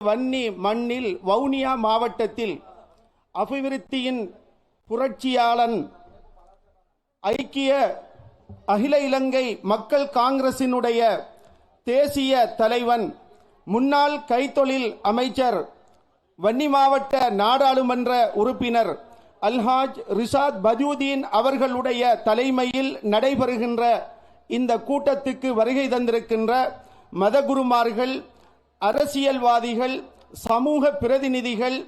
வன்னி மண்ணில் வவுனியா மாவட்டத்தில் அபிவிருத்தியின் புரட்சியாளன் ஐக்கிய அகில இலங்கை மக்கள் காங்கிரசினுடைய தேசிய தலைவன் முன்னாள் கைத்தொழில் அமைச்சர் வன்னி மாவட்ட நாடாளுமன்ற உறுப்பினர் அல்ஹாஜ் ரிஷாத் பதூதீன் அவர்களுடைய தலைமையில் நடைபெறுகின்ற இந்த கூட்டத்துக்கு வருகை தந்திருக்கின்ற மதகுருமார்கள் அரசியல்வாதிகள் சமூக பிரதிநிதிகள்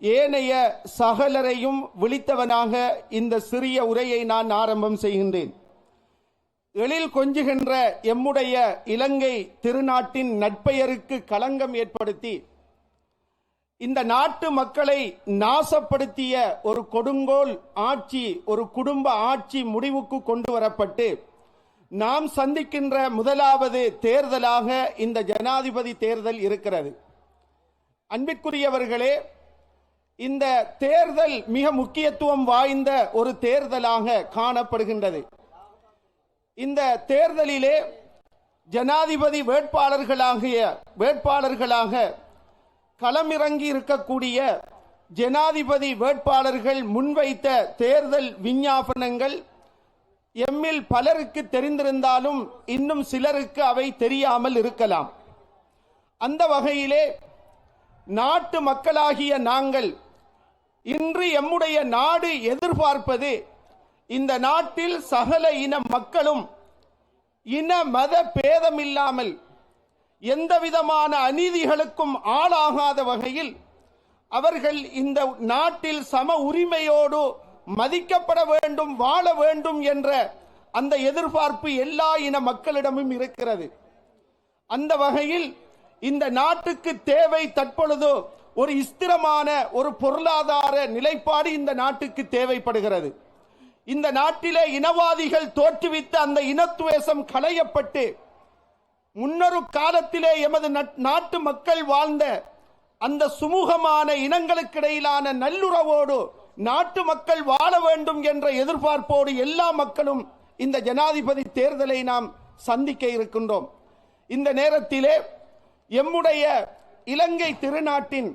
ஏனைய சகலரையும் விழித்தவனாக இந்த சிறிய உரையை நான் ஆரம்பம் செய்கின்றேன். எழில் கொஞ்சுகின்ற எம்முடைய இலங்கை திருநாட்டின் நட்பெயருக்கு களங்கம் ஏற்படுத்தி இந்த நாட்டு மக்களை நாசப்படுத்திய ஒரு கொடுங்கோல் ஆட்சி ஒரு குடும்ப ஆட்சி முடிவுக்கு கொண்டு வரப்பட்டு நாம் சந்திக்கின்ற முதலாவது தேர்தலாக இந்த ஜனாதிபதி தேர்தல் இருக்கிறது. அன்பிற்குரியவர்களே இந்த தேர்தல் மிக முக்கியத்துவம் வாய்ந்த ஒரு தேர்தலாக காணப்படுகின்றது. இந்த தேர்தலிலே ஜனாதிபதி வேட்பாளர்களாகிய வேட்பாளர்களாக களமிறங்கி இருக்கக்கூடிய ஜனாதிபதி வேட்பாளர்கள் முன்வைத்த தேர்தல் விஞ்ஞாபனங்கள் எம்மில் பலருக்கு தெரிந்திருந்தாலும் இன்னும் சிலருக்கு அவை தெரியாமல் இருக்கலாம். அந்த வகையிலே நாட்டு மக்களாகிய நாங்கள் இன்று எம்முடைய நாடு எதிர்பார்ப்பது இந்த நாட்டில் சகல இன மக்களும் இன மத பேதமில்லாமல் எந்த விதமான அநீதிகளுக்கும் ஆளாகாத வகையில் அவர்கள் இந்த நாட்டில் சம உரிமையோடு மதிக்கப்பட வேண்டும் வாழ வேண்டும் என்ற அந்த எதிர்பார்ப்பு எல்லா இன மக்களிடமும் இருக்கிறது. அந்த வகையில் இந்த நாட்டுக்கு தேவை தற்பொழுது ஒரு ஸ்திரமான ஒரு பொருளாதார நிலைப்பாடு இந்த நாட்டுக்கு தேவைப்படுகிறது. இந்த நாட்டிலே இனவாதிகள் தோற்றுவித்த அந்த இனத்துவேசம் களையப்பட்டு முன்னொரு காலத்திலே எமது நட்- நாட்டு மக்கள் வாழ்ந்த அந்த சுமூகமான இனங்களுக்கிடையிலான நல்லுறவோடு நாட்டு மக்கள் வாழ வேண்டும் என்ற எதிர்பார்ப்போடு எல்லா மக்களும் இந்த ஜனாதிபதி தேர்தலை நாம் சந்திக்க இருக்கின்றோம். இந்த நேரத்திலே எம்முடைய இலங்கை திருநாட்டின்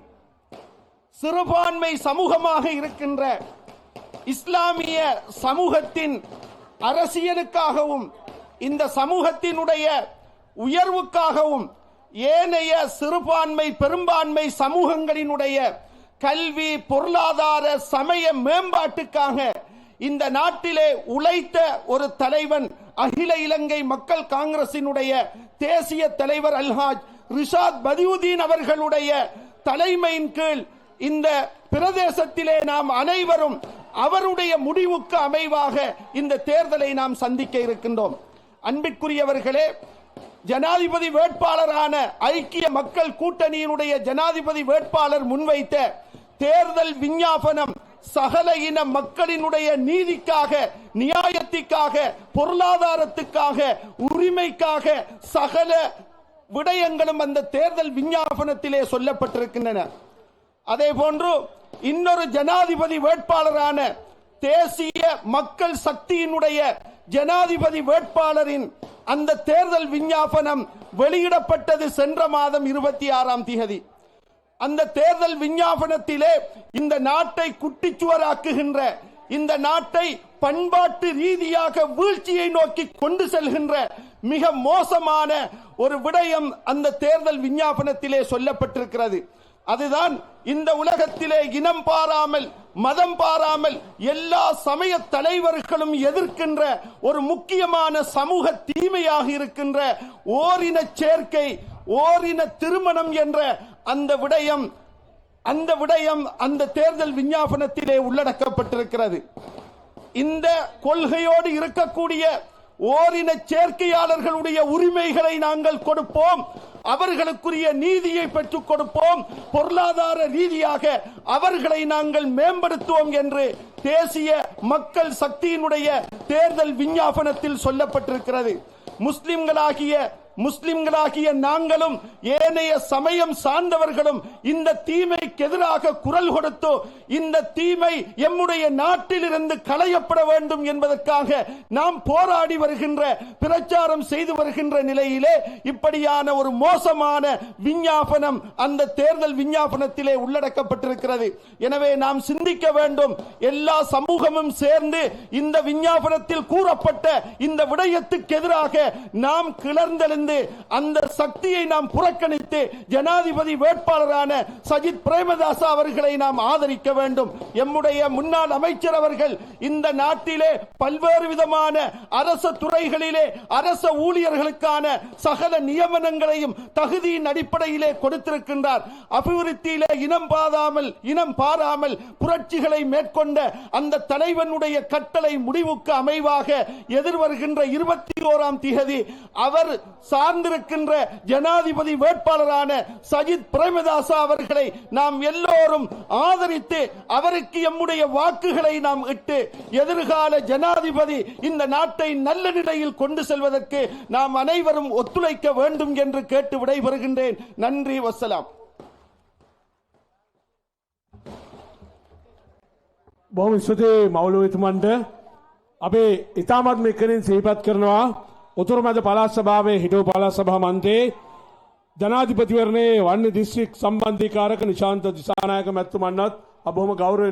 சிறுபான்மை சமூகமாக இருக்கின்ற இஸ்லாமிய சமூகத்தின் அரசியலுக்காகவும் இந்த சமூகத்தினுடைய உயர்வுக்காகவும் ஏனைய சிறுபான்மை பெரும்பான்மை சமூகங்களினுடைய கல்வி பொருளாதார சமய மேம்பாட்டுக்காக இந்த நாட்டிலே உழைத்த ஒரு தலைவன் அகில இலங்கை மக்கள் காங்கிரசினுடைய தேசிய தலைவர் அல்ஹாஜ் ரிஷாத் பதியுதீன் அவர்களுடைய தலைமையின் கீழ் இந்த பிரதேசத்திலே நாம் அனைவரும் அவருடைய முடிவுக்கு அமைவாக இந்த தேர்தலை நாம் சந்திக்க இருக்கின்றோம். அன்பிற்குரியவர்களே ஜனாதிபதி வேட்பாளரான ஐக்கிய மக்கள் கூட்டணியினுடைய ஜனாதிபதி வேட்பாளர் முன்வைத்த தேர்தல் விஞ்ஞாபனம் சகல இன மக்களினுடைய நீதிக்காக நியாயத்திற்காக பொருளாதாரத்துக்காக உரிமைக்காக சகல விடயங்களும் அந்த தேர்தல் விஞ்ஞாபனத்திலே சொல்லப்பட்டிருக்கின்றன. அதே போன்று இன்னொரு ஜனாதிபதி வேட்பாளரான தேசிய மக்கள் சக்தியினுடைய ஜனாதிபதி வேட்பாளரின் அந்த தேர்தல் விஞ்ஞாபனம் வெளியிடப்பட்டது சென்ற மாதம் இருபத்தி ஆறாம் தேதி அந்த தேர்தல் விஞ்ஞாபனத்திலே இந்த நாட்டை குட்டிச்சுவராக்குகின்ற இந்த நாட்டை பண்பாட்டு ரீதியாக வீழ்ச்சியை நோக்கி கொண்டு செல்கின்ற மிக மோசமான ஒரு விடயம் அந்த தேர்தல் விஞ்ஞாபனத்திலே சொல்லப்பட்டிருக்கிறது. அதுதான் இந்த உலகத்திலே இனம் பாராமல் மதம் பாராமல் எல்லா சமய தலைவர்களும் எதிர்க்கின்ற ஒரு முக்கியமான சமூக தீமையாக இருக்கின்ற ஓரின சேர்க்கை ஓரின திருமணம் என்ற அந்த விடயம் அந்த விடயம் அந்த தேர்தல் விஞ்ஞாபனத்திலே உள்ளடக்கப்பட்டிருக்கிறது. இந்த கொள்கையோடு இருக்கக்கூடிய ஓரின சேர்க்கையாளர்களுடைய உரிமைகளை நாங்கள் கொடுப்போம். அவர்களுக்குரிய நீதியை பெற்றுக் கொடுப்போம். பொருளாதார ரீதியாக அவர்களை நாங்கள் மேம்படுத்துவோம் என்று தேசிய மக்கள் சக்தியினுடைய தேர்தல் விஞ்ஞாபனத்தில் சொல்லப்பட்டிருக்கிறது. முஸ்லிம்களாகிய முஸ்லிம்களாகிய நாங்களும் ஏனைய சமயம் சார்ந்தவர்களும் இந்த தீமைக்கு எதிராக குரல் கொடுத்து இந்த தீமை எம்முடைய நாட்டிலிருந்து களையப்பட வேண்டும் என்பதற்காக நாம் போராடி வருகின்ற பிரச்சாரம் செய்து வருகின்ற நிலையிலே இப்படியான ஒரு மோசமான விஞ்ஞாபனம் அந்த தேர்தல் விஞ்ஞாபனத்திலே உள்ளடக்கப்பட்டிருக்கிறது. எனவே நாம் சிந்திக்க வேண்டும். எல்லா சமூகமும் சேர்ந்து இந்த விஞ்ஞாபனத்தில் கூறப்பட்ட இந்த விடயத்துக்கு எதிராக நாம் கிளர்ந்தெழுந்து அந்த சக்தியை நாம் புறக்கணித்து ஜனாதிபதி வேட்பாளரான சஜித் பிரேமதாசா அவர்களை நாம் ஆதரிக்க வேண்டும். எம்முடைய முன்னாள் அமைச்சர் அவர்கள் இந்த நாட்டிலே பல்வேறு விதமான அரச துறைகளிலே அரச ஊழியர்களுக்கான சகல நியமனங்களையும் தகுதியின் அடிப்படையிலே கொடுத்திருக்கின்றார். அபிவிருத்தியிலே இனம் பாதாமல் இனம் பாராமல் புரட்சிகளை மேற்கொண்ட அந்த தலைவனுடைய கட்டளை முடிவுக்கு அமைவாக எதிர்வருகின்ற இருபத்தி ஓராம் திகதி அவர் சார்ந்திருக்கின்ற ஜனாதிபதி வேட்பாளரான சஜித் பிரேமதாசா அவர்களை நாம் எல்லோரும் ஆதரித்து அவருக்கு எம்முடைய வாக்குகளை நாம் இட்டு எதிர்கால ஜனாதிபதி இந்த நாட்டை நல்ல நிலையில் கொண்டு செல்வதற்கு நாம் அனைவரும் ஒத்துழைக்க வேண்டும் என்று கேட்டு விடைபெறுகின்றேன் நன்றி வசலாம் බොහොම ස්තුතියි මවුලුවතුමන්ට අපේ ඉතාමත් මෙකනින් සහිපත් කරනවා උතුරු මැද පළාත් සභාවේ හිටු පළාත් සභා මන්තේ ජනාධිපතිවරණයේ වන්න දිස්ත්‍රික් සම්බන්ධීකාරක නිශාන්ත දිසානායක මැතිතුමන්වත් අප බොහොම ගෞරවයෙන්